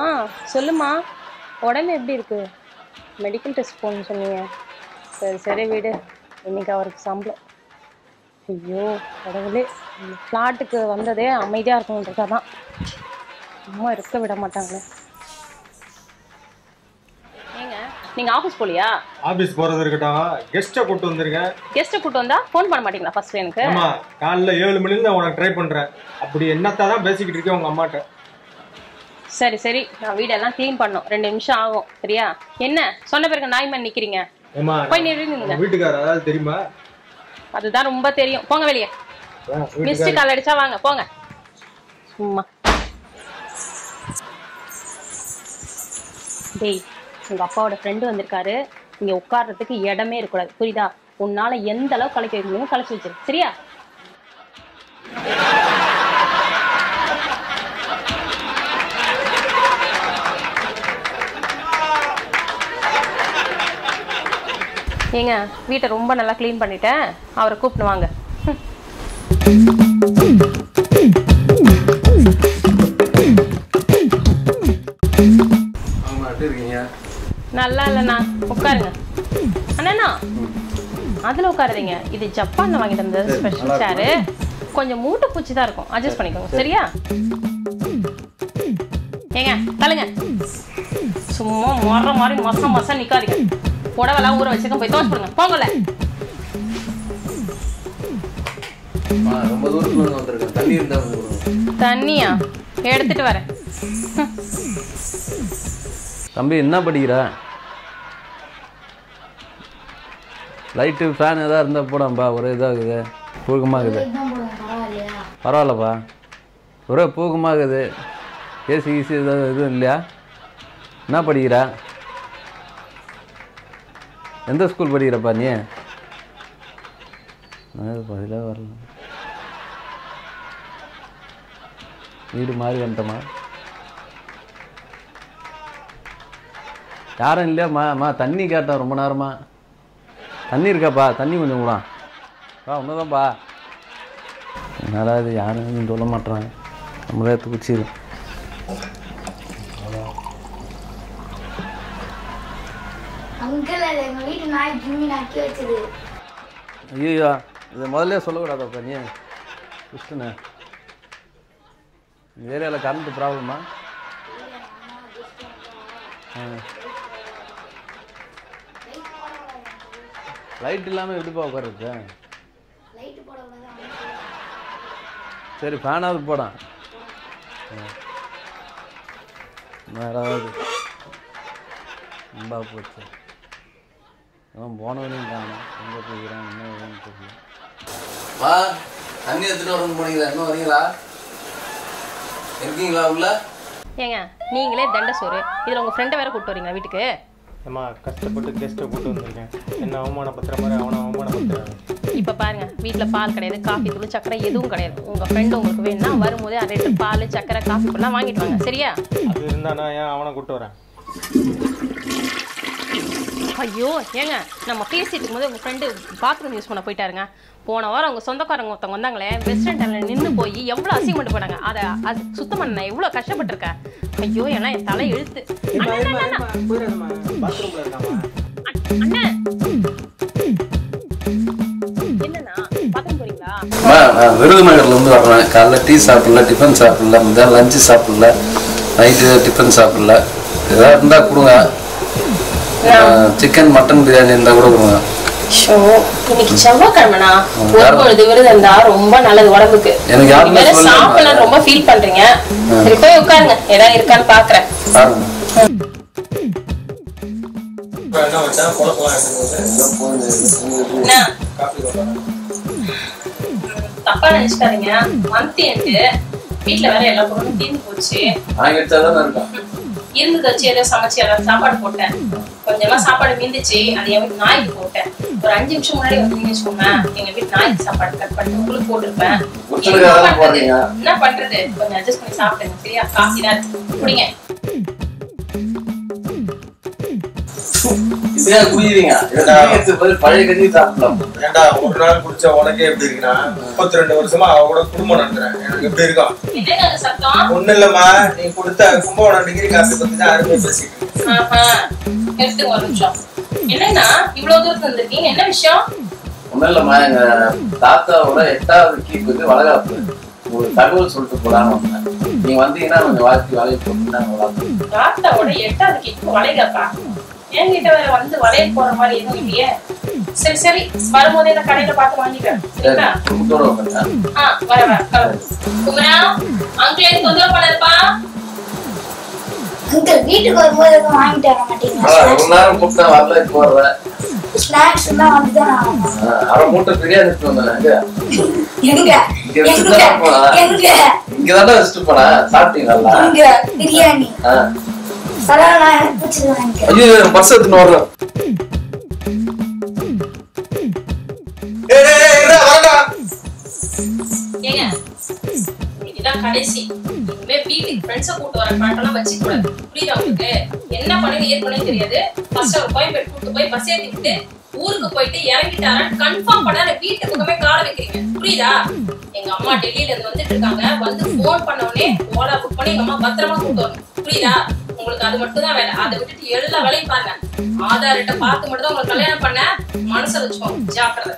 ஆ சொல்லுமா. உடம்பு எப்படி இருக்கு? மெடிக்கல் டெஸ்ட் போகணும்னு சொன்னீங்க. சரி சரி வீடு. இன்னைக்கு அவருக்கு சம்பளம். ஐயோ கடவுளே. ஃப்ளாட்டுக்கு வந்ததே அமைதியாக இருக்கணுன்றதா தான் அம்மா இருக்க விட மாட்டாங்களே. ஏங்க நீங்கள் ஆஃபீஸ் போலியா? ஆபீஸ் போறது இருக்கட்டும். கெஸ்ட்டை கூட்டு வந்திருக்கேன் கெஸ்ட்டை கூட்டு வந்தா ஃபோன் பண்ண மாட்டீங்களா ஃபர்ஸ்ட் எனக்கு? ஆமா காலைல ஏழு மணில நான் உனக்கு ட்ரை பண்றேன். அப்படி என்னத்தான் தான் பேசிக்கிட்டு இருக்கேன் உங்க அம்மாட்ட. சரி சரி. நான் வீடெல்லாம் க்ளீன் பண்ணணும் ரெண்டு நிமிஷம் ஆகும். சரியா? என்ன? சொன்ன பிறகு நாய் மாதிரி நிக்கிறீங்க. ஏமா போய் நிறுத்துங்க உங்க வீட்டுக்காரர் அதாவது தெரியுமா? அதுதான் ரொம்ப தெரியும். போங்க வெளியே. மிஸ்டு கால் அடிச்சா வாங்க. போங்க. சும்மா. டேய் உங்கள் அப்பாவோட ஃப்ரெண்டு வந்திருக்காரு. இங்கே உட்கார்றதுக்கு இடமே இருக்கக்கூடாது. புரியுதா? உன்னால் எந்த அளவு கலைக்க வைக்க முடியுமோ கலைச்சு வச்சிரு. சரியா? ஏங்க வீட்டை ரொம்ப நல்லா க்ளீன் பண்ணிட்டேன். அவரை கூப்பிட்டு வாங்க. இருக்கீங்க நல்லா இல்லைண்ணா உட்காருங்க. அண்ணா அதுல உட்காருறீங்க இது ஜப்பான்ல வாங்கிட்டு வந்த ஸ்பெஷல் சேரு கொஞ்சம் மூட்டை பூச்சி தான் இருக்கும். அட்ஜஸ்ட் பண்ணிக்கோங்க. சரியா? ஏங்க தள்ளுங்க. சும்மா மொற மாதிரி மசம் மசம் நிக்காதீங்க. புடவெல்லாம் ஊற வச்சுக்க போய் தோச்சு போடுங்க போங்கல. தண்ணியா? எடுத்துட்டு வரேன். தம்பி என்ன படிக்கிற? லைட்டு ஃபேன் எதாவது இருந்தால் போடாம்பா ஒரே இதாகுது பூகமாகுது. பரவாயில்லப்பா. ஒரே பூகமாகுது. ஏசி ஈசி எதாவது எதுவும் இல்லையா? என்ன படிக்கிற? எந்த ஸ்கூல் படிக்கிறப்பா நீ? பதிலாக வரல. வீடு மாறி வந்துட்டோமா? யாரும் இல்லையாம்மா அம்மா தண்ணி கேட்டேன் ரொம்ப நேரமா? தண்ணி இருக்காப்பா தண்ணி கொஞ்சம் கூட பா ஒன்றுதான்ப்பா என்னடா இது யாரும் சொல்ல மாட்றாங்க. நம்மளே அது நக்கி வச்சது. ஐயோ இதை முதல்ல சொல்லக்கூடாதாப்பா நீ? கிருஷ்ணனே. இந்த ஏரியாவில் கரண்ட் ப்ராப்ளமா ஆ. லைட் இல்லாமல் எப்படிப்பா உட்காருது சரி ஃபேனாவது போடான் வேறாவது ரொம்ப போச்சு. அவன் போனவனையும் காணும். எங்கே போய்க்கிறான் என்ன தெரியல. வா தண்ணி எடுத்துட்டு வரணும் போனீங்களா? இன்னும் வரீங்களா? இருக்கீங்களா உள்ள? ஏங்க நீங்களே தண்ட சோறு. இதுல உங்க ஃப்ரெண்டை வேற கூப்பிட்டு வரீங்களா வீட்டுக்கு? ஏமா கஷ்டப்பட்டு கெஸ்ட்டை கூட்டு வந்திருக்கேன். என்ன அவமானப்படுத்துற மாதிரி அவனை அவமானப்படுத்துறாங்க இப்ப பாருங்க வீட்ல பால் கிடையாது காஃபி தூள் சக்கரை எதுவும் கிடையாது. உங்க ஃப்ரெண்ட் உங்களுக்கு வேணும்னா வரும்போது அரை லிட்டர் பால் சக்கரை காஃபி தூள்லாம் வாங்கிட்டு வாங்க. சரியா? அது இருந்தா நான் ஏன் அவனை கூட்டு வரேன்? ஐயோ ஏங்க நம்ம பேசிட்டு இருக்கும்போது உங்க ஃப்ரெண்டு பாத்ரூம் யூஸ் பண்ண போயிட்டாருங்க. போன வாரம் அவங்க சொந்தக்காரங்க ஒருத்தவங்க வந்தாங்களே வெஸ்டர்ன் டைம்ல நின்று போய் எவ்வளவு அசிங்கப்பட்டு போனாங்க அதை அது சுத்தம் பண்ண நான் எவ்வளவு கஷ்டப்பட்டிருக்கேன். ஐயோ ஏன்னா என் தலை எழுத்து. பாத்ரூம்ல இருக்காமா அண்ணா என்னண்ணா? பாத்ரூம் போறீங்களா? அம்மா நான் விருதுநகர்ல இருந்து வர்றேன் காலைல டீ சாப்பிடல டிஃபன் சாப்பிடல மத்தியானம் லஞ்சு சாப்பிடல நைட்டு டிஃபன் சாப்பிடல. ஏதாவது இருந்தா கொடுங்க. சிக்கன் மட்டன் பிரியாணி இருந்தா கூட கொடுங்க. இன்னைக்கு செவ்வாய்க்கிழமைனா ஒரு பொழுது விரதம் இருந்தா ரொம்ப நல்லது உடம்புக்கு. எனக்கு. சாப்பிடலாம் ரொம்ப ஃபீல் பண்றீங்க. சரி போய் உட்காருங்க. ஏதாவது இருக்கான்னு பாக்குறேன். தப்பா நினைச்சுக்காதீங்க மந்த் எண்டு வீட்டுல வேற எல்லா பொருளும் தீர்ந்து போச்சு. இருந்ததை வச்சு ஏதோ சமைச்சு ஏதாவது சாப்பாடு போட்டேன். கொஞ்சமா சாப்பாடு மீந்துச்சு. அது என் நாய்க்கு போட்டேன். ஒரு அஞ்சு நிமிஷம் முன்னாடி வந்து வச்சுக்கோங்க எங்க வீட்டு நாய்க்கு சாப்பாடு கட் பண்ணி உங்களுக்கு போட்டிருப்பேன். என்ன பண்றது? கொஞ்சம் அட்ஜஸ்ட் பண்ணி சாப்பிடுங்க. சரியா? காஃபி தான். குடிங்க. இதே குடிக்கிறீங்க ஏண்டா? பழைய கஞ்சி சாப்பிடலாம். ஏன்டா ஒரு நாள் குடிச்ச உனக்கே எப்படி இருக்குன்னா முப்பத்தி ரெண்டு வருஷமா அவ கூட குடும்பம் நடத்துறேன் எனக்கு எப்படி இருக்கும் ஒண்ணு இல்லம்மா நீ கொடுத்த கும்பகோணம் டிகிரி காசு பத்தி தான் அருமையா பேசிட்டு ஒரு நிமிஷம். என்னன்னா இவ்வளவு தூரத்துல என்ன விஷயம்? ஒண்ணும் இல்லம்மா எங்க தாத்தாவோட எட்டாவது கீப்புக்கு வளகாப்பு. ஒரு தகவல் சொல்லிட்டு போலான்னு வந்தேன். நீங்க வந்தீங்கன்னா கொஞ்சம் வாழ்க்கை வளைய இருக்கும். தாத்தாவோட எட்டாவது கிட்ட வளையலப்பா என்கிட்ட வேற வந்து வளைய போற மாதிரி எதுவும் இல்லையே. சரி சரி. வரும்போதே இந்த கடையில பார்த்து வாங்கிக்கிறேன். சரி சரிங்களா ஆ வர வர. கிளம்பு. குமரா அங்கிள் எனக்கு தொந்தரவு பண்ணாருப்பா. அங்கிள் வீட்டுக்கு வரும்போது எதுவும் வாங்கிட்டு வர மாட்டீங்களா? ரொம்ப நேரம் கூப்பிட்டா வரல இப்போ வர்ற ஸ்நாக்ஸ் எல்லாம் வந்து தான் அரை மூட்டை பிரியாணி எடுத்து வந்தேன் எங்க எங்க? இங்க வச்சுட்டு தான் போனா. எங்க? இங்கதான்டா வச்சுட்டு போனா? சாப்பிட்டீங்களா எங்க பிரியாணி. ஐயோ பர்ஸ் எடுத்துன்னு வர்றேன் கடைசி. இனிமே வீட்டுக்கு ஃப்ரெண்ட்ஸை கூட்டு வர பாட்டெல்லாம் வச்சுக்க கூடாது புரியுதா உங்களுக்கு? என்ன பண்ணி ஏது பண்ணி தெரியாது. ஃபர்ஸ்ட் அவர் கோயம்பேடு கூட்டு போய் பஸ் ஏத்தி ஊருக்கு போயிட்டு இறங்கிட்டாரான்னு கன்ஃபார்ம் பண்ண வீட்டு பக்கமே கால வைக்கிறீங்க. புரியுதா? எங்க அம்மா டெல்லியில இருந்து வந்துட்டு இருக்காங்க. வந்து ஃபோன் பண்ண உடனே ஓலா புக் பண்ணி எங்க அம்மா பத்திரமா கூட்டு வரணும். புரியுதா? உங்களுக்கு அது மட்டும் தான் வேலை அதை விட்டுட்டு எல்லா வேலையும் பாருங்க. ஆதார்கிட்ட பார்த்து மட்டும் தான் உங்களுக்கு கல்யாணம் பண்ண மனசுல வச்சுக்கோங்க. ஜாக்கிரதை.